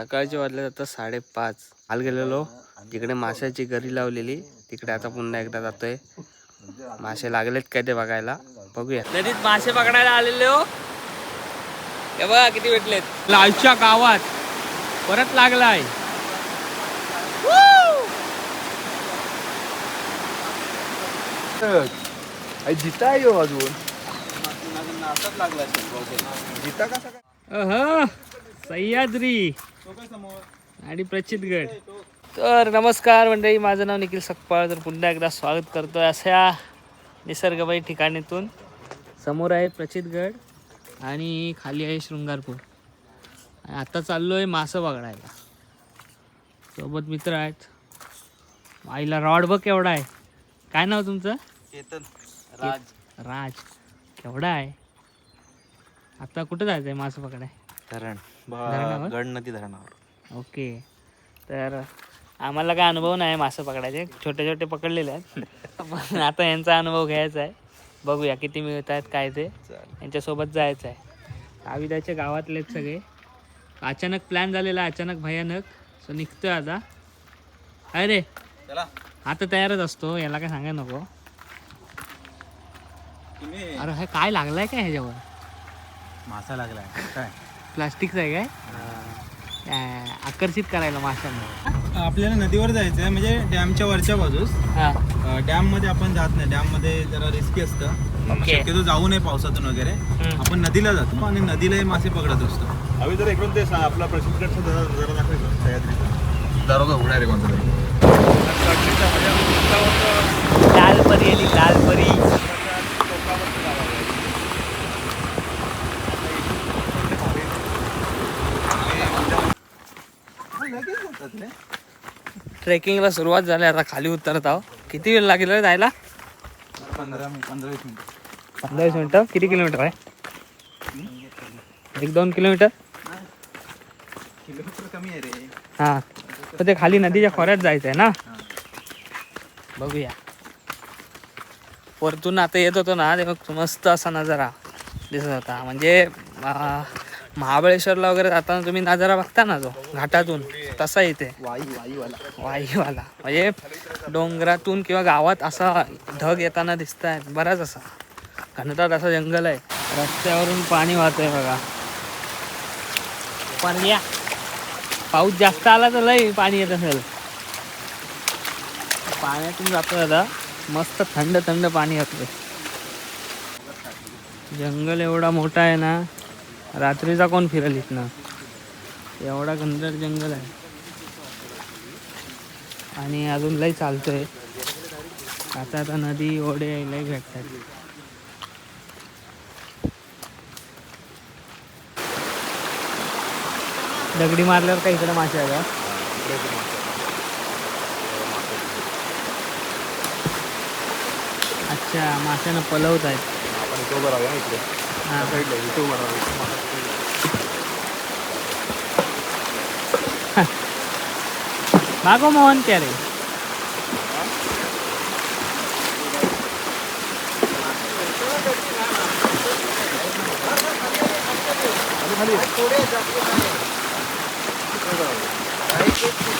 सकाळचे वाजले आता साडेपाच. काल गेलेलो तिकडे माशाची गरी लावलेली. तिकडे आता पुन्हा एकदा जातोय. मासे लागलेत काय ते बघायला? बघूया. नदीत मासे पकडायला आलेले हो. हे बघा किती भेटलेत. लालच्या गावात परत लागलाय. जिता आहे ह्यो अजून. जिता कसा सह्याद्री. आणि प्रचितगड तर नमस्कार मंडळी माझं नाव निखिल सकपाळ. तर पुन्हा एकदा स्वागत करतोय अशा निसर्गमय ठिकाणीतून. समोर आहे प्रचितगड आणि खाली आहे शृंगारपूर. आणि आता चाललो आहे मासं पकडायला सोबत मित्र आहेत. आईला रॉड बघ केवढा आहे. काय नाव तुमचं? केतन. राज. राज. केवढा आहे. आता कुठं जायचं आहे मासं पकडाय धरण. धरणावर? गड नदी धरणावर. ओके. तर आम्हाला काय अनुभव नाही मासे पकडायचे. छोटे छोटे पकडलेले आहेत. पण आता यांचा अनुभव घ्यायचा आहे. बघूया किती मिळत आहेत काय ते. यांच्यासोबत जायचं आहे. आविदाच्या गावातले आहेत सगळे. अचानक प्लॅन झालेला अचानक भयानक. सो निघतोय आता. अरे चला. आता तयारच असतो. याला काय सांगाय नको. तुम्ही अरे हे काय लागलाय काय ह्याच्यावर? मासा लागलाय. काय? प्लास्टिकचं आहे काय? आकर्षित करायला माशांना. आपल्याला नदीवर जायचं आहे म्हणजे डॅमच्या वरच्या बाजूस. हा. डॅममध्ये आपण जात नाही डॅममध्ये जरा रिस्की असतं. ओके. शक्यतो जाऊ नये पावसातून वगैरे. आपण नदीला जातो आणि नदीलाही मासे पकडत असतो. आम्ही जर इकडून ते आपला सह्याद्रीचं दररोज उघडा रे कोणता तरी लाल परी आली लाल परी ट्रेकिंगला सुरुवात झाली. आता खाली उतरत आहो किती वेळ लागेल रे जायला? पंधरा पंधरा वीस मिनिटं. पंधरा वीस मिनिटं? किती किलोमीटर आहे? एक दोन किलोमीटर? किलोमीटर कमी आहे रे. हां. तर ते खाली नदीच्या खोऱ्यात जायचं आहे ना बघूया. वरतून आता येत होतो ना तेव्हा मस्त असा नजारा दिसत होता. म्हणजे महाबळेश्वरला वगैरे जाताना तुम्ही नजारा बघता ना जो घाटातून. तसा इथे. वाईवाला. म्हणजे डोंगरातून किंवा गावात असा ढग येताना दिसत आहेत बराच असा. घनतात असं जंगल आहे. रस्त्यावरून पाणी वाहतंय बघा. पण या. पाऊस जास्त आला तर लय पाणी येत असेल. पाण्यातून जातो दादा मस्त थंड थंड पाणी येतं जंगल एवढा मोठा आहे ना. रात्रीचा कोण फिरेल इथनं? एवढा घनदाट जंगल आहे. आणि अजून लय चालतोय. आता आता नदी ओढे लय भेटतात. दगडी मारल्यावर काही इकडे मासे आहे का अच्छा माशांना पलवत आहेत आपण इकडे. हा. साईडला इथे उभं राहूया मागो मोहन क्या रे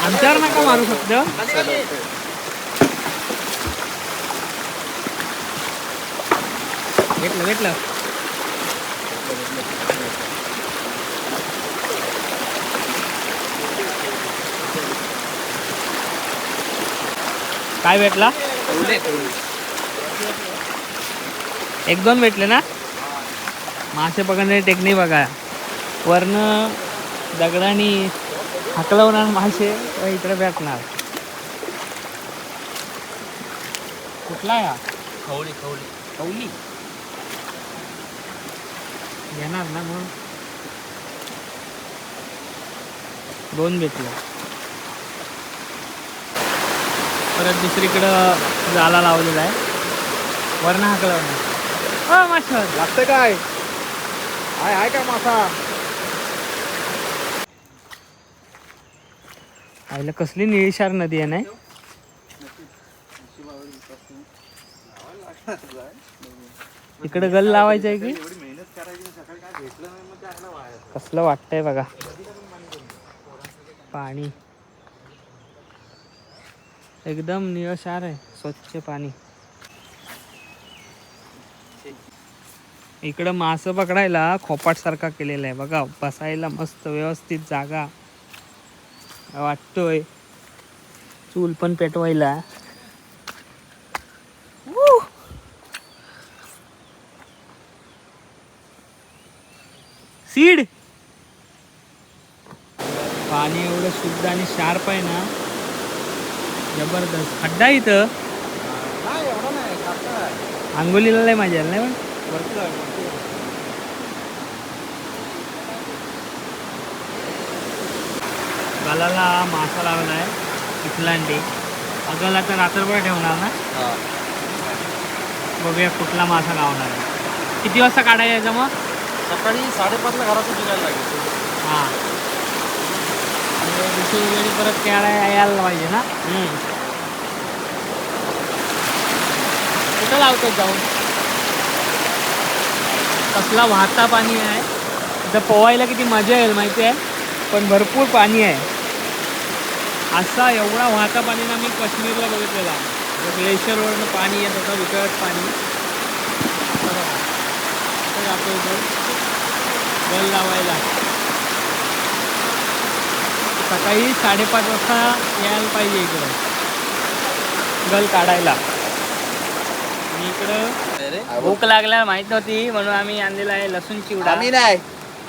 आमच्यावर नका मारू फक्त घेतलं घेतलं काय भेटला? एक दोन भेटले ना? मासे पकडण्याची टेक्निक बघा. वरनं दगडाने हाकलवणार मासे व इकडे भेटणार. कुठला आहे हा? खवळी खवळी कौली घेणार ना म्हणून? दोन भेटले. परत दुसरीकडं जाला लावलेला आहे. वरण हाकलवणार हो मास्टर लागतं काय? आहे आहे का मासा? आईला कसली निळीशार नदी आहे नाही? इकडे गल लावायचं आहे की? कसलं वाटतंय बघा. पाणी. एकदम निळशार आहे स्वच्छ पाणी. इकडं मासं पकडायला खोपाट सारखा केलेला आहे. बघा बसायला मस्त व्यवस्थित जागा वाटतोय. चूल पण पेटवायला. सीड! पाणी एवढं शुद्ध आणि शार्प आहे ना जबरदस्त. खड्डा आहे इथं. नाही एवढा नाही कापड आहे. आंघोलीला लय मजा आली नाही पण. आहे, आहे. गालाला मासा लावला आहे इथलांडी. अगला तर रात्रभर ठेवणार ना? हा. बघूया कुठला मासा लावणार आहे. किती वाजता काढायला यायचं मग? सकाळी साडेपाचला घरातून निघायला लागेल. हां. दुसरी वेळी परत खेळायला यायला पाहिजे ना? कुठं लावतो जाऊन? कसला वाहता पाणी आहे. इथं पोवायला किती मजा येईल माहिती आहे पण भरपूर पाणी आहे. असा एवढा वाहता पाणी ना मी काश्मीरला बघितलेला ग्लेशियरवरनं पाणी येत होतं विकळत पाणी. जातो इथं गल लावायला सकाळी साडेपाच वाजता यायला पाहिजे इकडं. गल काढायला. आणि इकडं भूक लागल्या माहीत नव्हती म्हणून आम्ही आणलेला आहे लसूण चिवडा आम्ही नाही.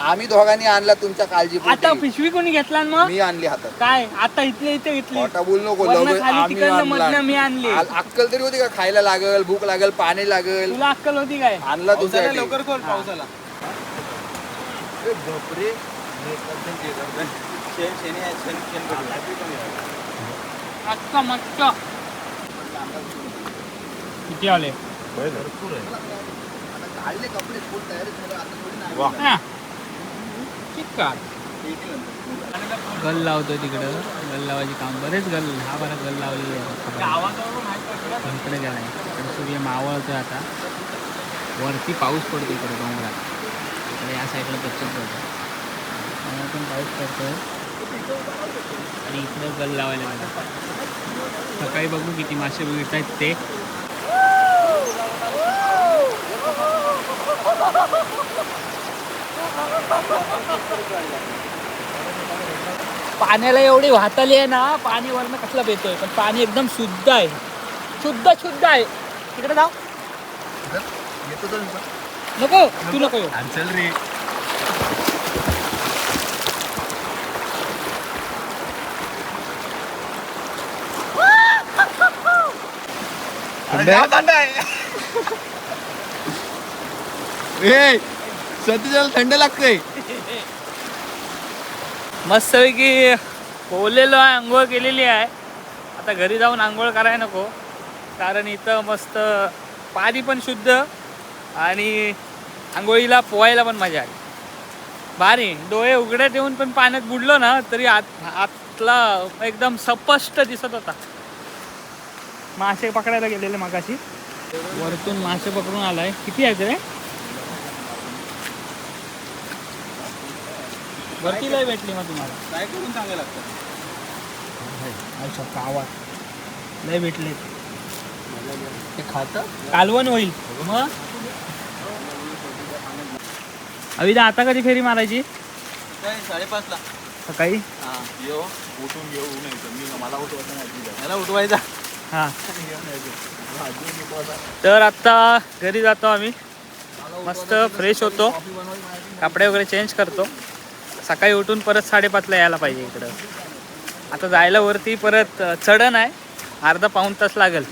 आम्ही दोघांनी आणला तुमच्या काळजी आता पिशवी कोणी घेतला न मग? मी आणली हातात. काय? आता इथले इथे घेतली खोटा बोल नको वरनं लवकर. खाली आम्ही तिकडनं आणला. मधनं मी आणली. आ- अक्कल तरी होती का? खायला लागल भूक लागल पाणी लागल. तुला अक्कल होती काय? आणला तुमच्या लवकर खोल पावसाला. शेण शेणी आहे शेण शेण मस्त मस्त. किती आले? काढले कपडे फुल तयारी झालं, आता थोडी नाही. हा. चिक्कार गल लावतो तिकडं. गल लावायचे काम. बरेच गल हा बरा गल लावलेले आहे इकडे सूर्य मावळतोय आता. वरती पाऊस पडतो इकडे डोंगरात. इकडे या साईडला प्रचंड पडतो पण पाऊस पडतोय. आणि इकडे गल लावायला गेला सकाळी बघू किती मासे मिळत आहेत ते. पाण्याला एवढी वाहताली आहे ना पाणी वरनं कसलं येतोय पण पाणी एकदम शुद्ध आहे. शुद्ध शुद्ध आहे. तिकडे जाऊ. नको तू नको. चल रे. ए, सतीशाला थंड लागतंय मस्तपैकी पोहलेलो आहे आंघोळ केलेली आहे. आता घरी जाऊन आंघोळ करायला नको. कारण इथं मस्त पाणी पण शुद्ध आणि आंघोळीला पोहायला पण मजा आली. भारी डोळे उघडे ठेवून पण पाण्यात बुडलो ना तरी आत आतला एकदम स्पष्ट दिसत होता. मासे पकडायला गेलेले मागाशी. वरतून मासे पकडून आलाय. किती आहेत रे? वरती लय भेटली मग तुम्हाला. काय करून चांगलं लागतं? अच्छा गावात लय भेटले ते खात? कालवण होईल. मग? अविदा आता कधी फेरी मारायची? काय साडेपाचला. सकाळी? हा. येऊ उठून मी मला उठवायचं मला उठवायचा. हा. तर आता घरी जातो आम्ही. मस्त फ्रेश होतो. कपडे वगैरे चेंज करतो. सकाळी उठून परत साडेपाचला यायला पाहिजे इकडं. आता जायला वरती परत चढण आहे. अर्धा पाऊण तास लागेल.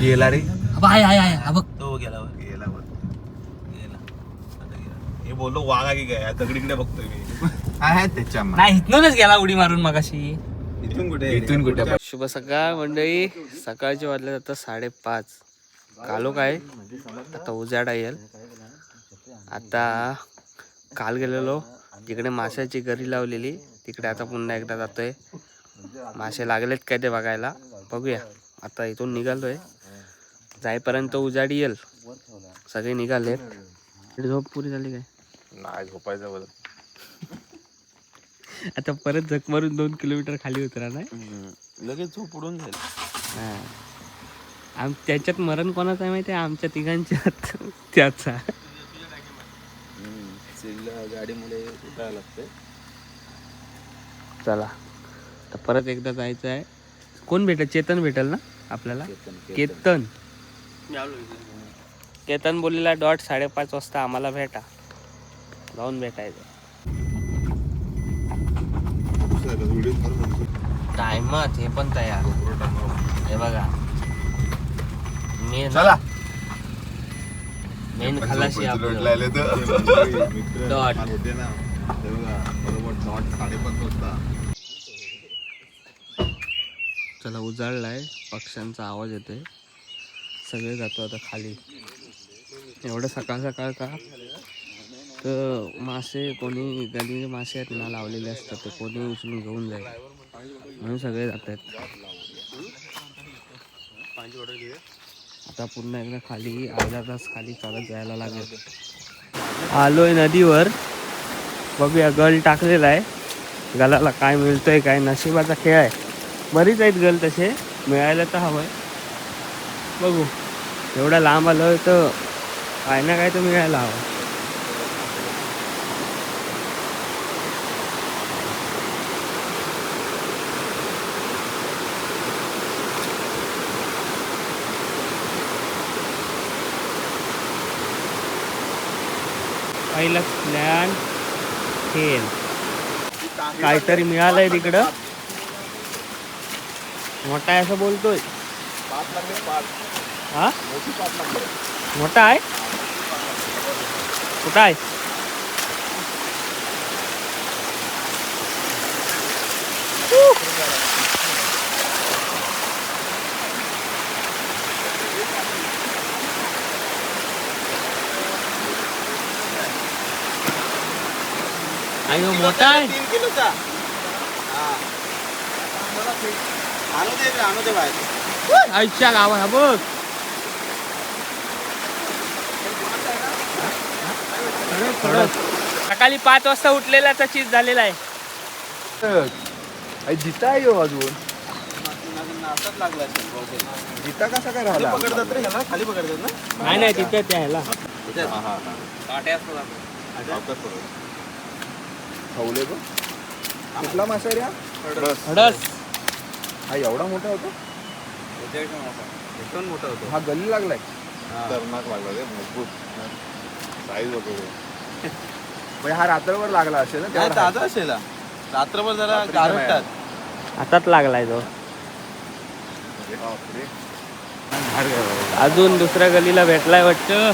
गेला रे. हाय हाय हाय. हा बघ. तो. गेला आता गेला. हे बोललो वाघा की काय? दगडीकडे बघतोय मी. आहे त्याच्या नाही इथूनच गेला उडी मारून मगाशी. इथून कुठे? इथून कुठे? शुभ सकाळ मंडळी. सकाळचे वाजले जातात साडेपाच. कालो काय? आता उजाडा येईल आता काल गेलेलो. जिकडे माशाची गरी लावलेली. तिकडे आता पुन्हा एकदा जातोय. मासे लागलेत काय ते बघायला. बघूया. आता इथून निघालोय. जाईपर्यंत उजाडी येईल. सगळे निघाले झोप पुरी झाली काय? नाही झोपायचं बरं. आता परत झक मारून दोन किलोमीटर खाली उतरा नाही लगेच झोप उडून जाईल. आम त्याच्यात मरण कोणाचं आहे माहिती आहे? आमच्या तिघांच्यात त्याचा. गाडीमध्ये उठायला लागते चला. तर परत एकदा जायचं आहे. कोण भेटेल? चेतन भेटेल ना आपल्याला? केतन. केतन बोललेला डॉट साडेपाच वाजता आम्हाला भेटा. जाऊन भेटायचं. टायमात हे पण तयार. हे बघा. मेन चला. मेन खलाशी आपलं. मित्र Dot. काल होते ना. ते बघा बरोबर डॉट साडेपाच वाजता. चला उजाळलाय. पक्ष्यांचा आवाज येतोय. सगळे जातो आता खाली. एवढं सकाळ सकाळ का? तर मासे कोणी गली मासे आहेत ना लावलेले असतात ते कोणी उचलून घेऊन जाईल. म्हणून सगळे जात आहेत. आता पुन्हा एकदा खाली अर्धा तास खाली चालत जायला लागेल. आलोय नदीवर. बघूया गल टाकलेला आहे. गलाला काय मिळतंय काय नशिबाचा खेळ आहे. बरीच आहेत गल तसे मिळायला तर हवंय. बघू. एवढा लांब आलोय तर काय ना काय तर मिळायला हवं. पहिलं प्लॅन फेल काहीतरी मिळालंय तिकडं. मोठा आहे असं बोलतोय. हा? मोठा आहे? कुठं आहे? आई हो, मोठा आहे. तीन किलोचा आणू दे आणू दे बाहेर. आईच्या गावात हा बघ सकाळी पाच वाजता उठलेल्याचा चीज झालेला आहे. जिता आहे हो अजून. नाचाच लागला असेल बहुतेक. जिता कसा काय खाली राहिला पकडतात रे ह्याला खाली पकडतात ना? नाही नाही तिथे ते ह्याला. हा हा काट्या असतात आपल्या. खवले बघ कुठला मासा रे हा? हडस. हा एवढा मोठा होतो? एकदम मोठा होतो. हा गल्ली लागलाय. खतरनाक लागला रे मजबूत. साईज वगैरे. म्हणजे हा रात्रभर लागला असेल ना तेवढा ताजा असेल हा. रात्रभर जरा रात्रीच्या गारटतात हातात लागलाय तो. बापरे. अजून दुसऱ्या गलीला भेटलाय वाटतं.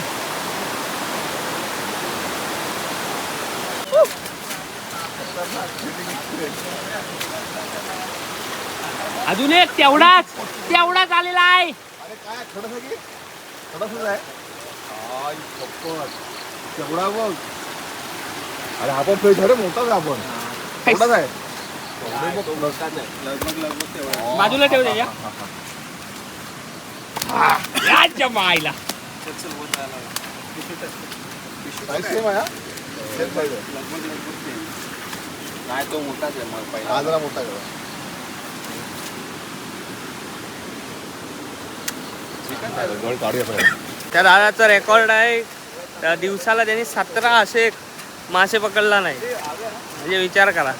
अजून एक तेवढाच तेवढाच आलेला आहे. अरे काय थोडस की थोडस आहे. शपथ. केवढा बघ. अरे आपण तो रे मोठाच आहे आपण. थोडाच आहे. तेवढा बाजूला ठेव त्याच्या याच्या मायला आहे. हा? Same size आहे. आहे मग हा पहिला. जरा मोठा आहे. जरा. त्या दादाचा रेकॉर्ड आहे. त्या दिवसाला त्यांनी सतरा असे मासे पकडला नाही. म्हणजे विचार करा.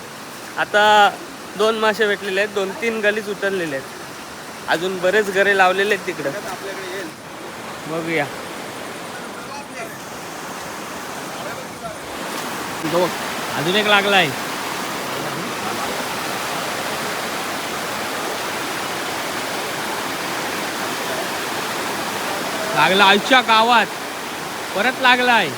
आता दोन मासे भेटलेले आहेत. दोन तीन गलीच उतरलेले आहेत. अजून बरेच घरे लावलेले आहेत तिकडं. बघूया. दोन अजून एक लागला आहे लागला आयुष्या गावात. परत लागलाय.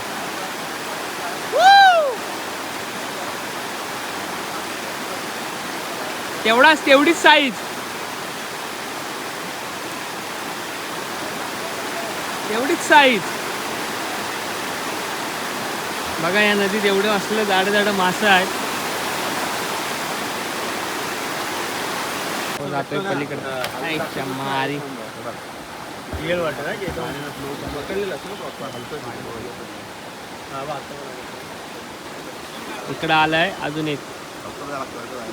तेवढाच तेवढीच साईज तेवढीच साईज बघा या नदीत एवढं असलं जाड जाड मासं आहेत. हो, जातोय पलीकडे. आईच्या मारी येळ वाटत ना येतो इकडं आलाय अजून एक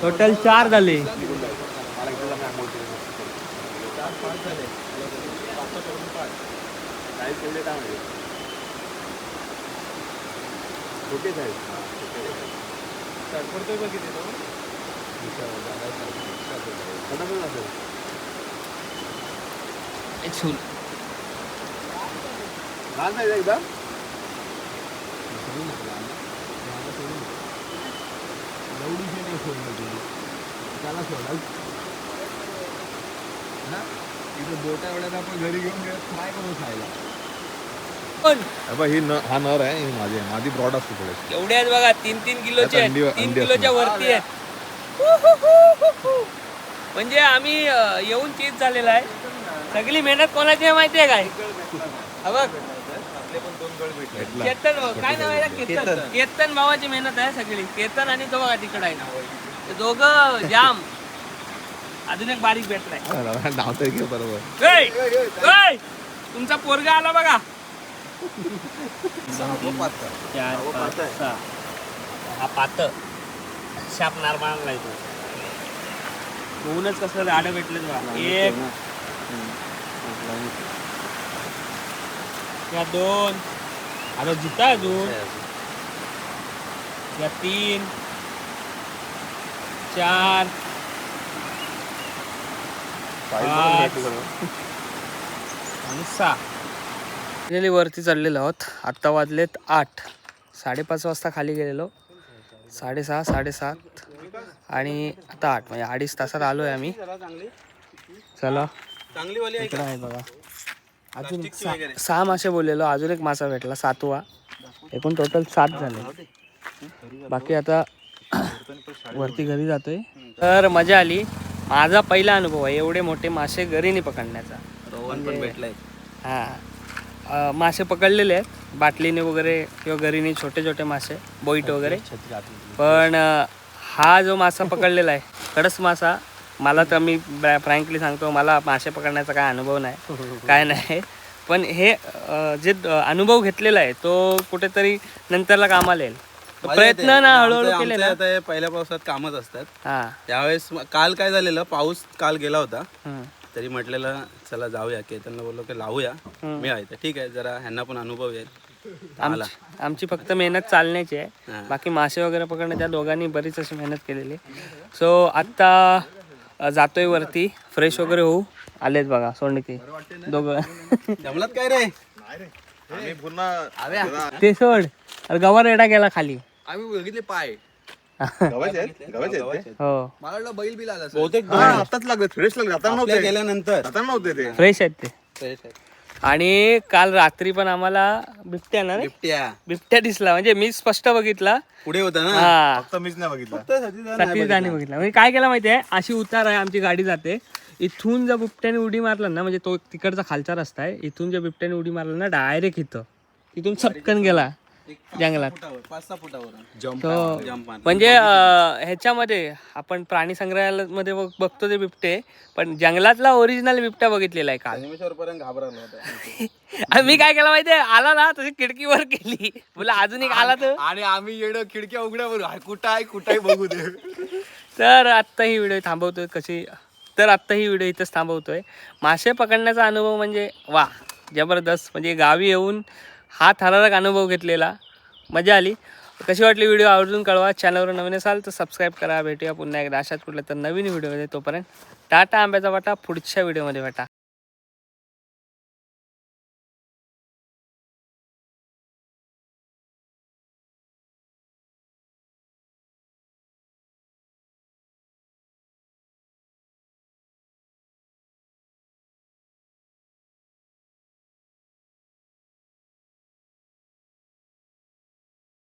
टोटल चार झाले एक सून लहान नाही एकदा त्याला सोडाल. ना इथे बोटा आपण घरी घेऊन फ्राय करून खायला? पण अबा ही न हा नर आहे ही माझी आहे. माझी ब्रॉड असते थोडी एवढे आहेत बघा तीन तीन किलोचे अंडी- तीन अंडी किलोच्या. वरती आहेत. म्हणजे आम्ही अं, येऊन चीज झालेला आहे. सगळी मेहनत कोणाची आहे माहिती आहे काय? हा बघ. केतन भाऊ काय नाव आहे? केतन. केतन. भावाची मेहनत आहे सगळी. केतन आणि तो बघा तिकडे आहे ते दोघं जाम. अजून एक बारीक भेटलाय. नाव तर घे बरोबर. तुमचा पोरगा आला बघा. हा पात शापणार मारला तो. होऊनच कसं आडं भेटलं बघा एक. या दोन आता जिता अजून या तीन चार पाच आणि सहा गेली वरती चाललेलो आहोत. आत्ता वाजलेत आठ. साडेपाच वाजता खाली गेलेलो. साडेसहा साडेसात. आणि आता आठ म्हणजे अडीच तासात आलो आहे आम्ही. चला. चांगली वाली आहे इकडं आहे बघा. अजून सहा- सहा मासे बोललेलो अजून एक मासा भेटला सातवा. एकूण टोटल सात झाले. बाकी आता वरती घरी जातोय. तर मजा आली. माझा पहिला अनुभव आहे एवढे मोठे मासे घरी नाही पकडण्याचा. रोहन म्हणजे- पण भेटलाय. हा. मासे पकडलेले आहेत. बाटलीने वगैरे किंवा घरीने छोटे छोटे मासे बोईट वगैरे. पण अ, हा जो मासा पकडलेला आहे कडस मासा मला तर मी फ्रँकली सांगतो मला मासे पकडण्याचा काय अनुभव नाही. काय नाही. पण हे जे अनुभव घेतलेला आहे तो कुठेतरी नंतरला कामाला येईल. प्रयत्न ना हळूहळू केले ना. आता पहिल्या पावसात कामच असतात. हा. त्यावेळेस काल काय झालेलं पाऊस काल गेला होता. तरी म्हटलेलं चला जाऊया. केतनला बोललो की लावूया. मी आहे तर ठीक आहे जरा ह्यांना पण अनुभव येईल. आमची फक्त मेहनत चालण्याची आहे. बाकी मासे वगैरे पकडणे त्या दोघांनी बरीच अशी मेहनत केलेली सो आत्ता अ, जातोय वरती. फ्रेश वगैरे होऊ. आलेत बघा सोंडकी. दोघं. जमलात काय रे? आम्ही पुन्हा ते सोड. अरे गवा रेडा गेला खाली. आम्ही बघितले पाय. आहेत? आहेत? हो. मला वाटलं बैल बिल आला सर बहुतेक आताच लागले फ्रेश लागले. आता नव्हते. गेल्यानंतर. आता नव्हते ते. फ्रेश आहेत ते. आणि काल रात्री पण आम्हाला बिबट्या ना रे? बिबट्या. बिबट्या दिसला. म्हणजे मी स्पष्ट बघितला. पुढे होता ना? हा. फक्त मीच नाही बघितलं. सतीश दाने बघितला. म्हणजे काय केलं माहितीये? अशी उतार आहे आमची गाडी जाते. इथून जर बिबट्याने उडी मारला ना म्हणजे तो तिकडचा खालचा रस्ता आहे इथून जर बिबट्याने उडी मारला ना डायरेक्ट इथं. तिथून चपकन गेला. जंगलात. पाच सहा फुटावर. म्हणजे ह्याच्यामध्ये आपण प्राणी संग्रहालयामध्ये बघ- बघतो ते बिबटे पण जंगलातला ओरिजिनल बिबट्या बघितलेला आहे काल. निमेश्वर पर्यंत घाबरला होता. आणि मी काय केलं माहितीये आला ना तशी खिडकीवर केली. बोला अजून एक आला तर? आणि आम्ही येणं खिडक्या उघड्या बरोबर हाय, कुठं आहे कुठं आहे बघू दे. तर आत्ता ही व्हिडिओ थांबवतोय कशी तर आत्ता ही व्हिडिओ इथंच थांबवतोय. मासे पकडण्याचा अनुभव म्हणजे वा जबरदस्त. म्हणजे गावी येऊन हा थरारक अनुभव घेतलेला. मजा आली. कशी वाटली व्हिडिओ आवर्जून कळवा. चॅनलवर नवीन असाल तर सबस्क्राईब करा. भेटूया पुन्हा एकदा. अशाच कुठल्या तर नवीन व्हिडिओमध्ये तोपर्यंत टाटा आंब्याचा वाटा. पुढच्या व्हिडिओमध्ये भेटा.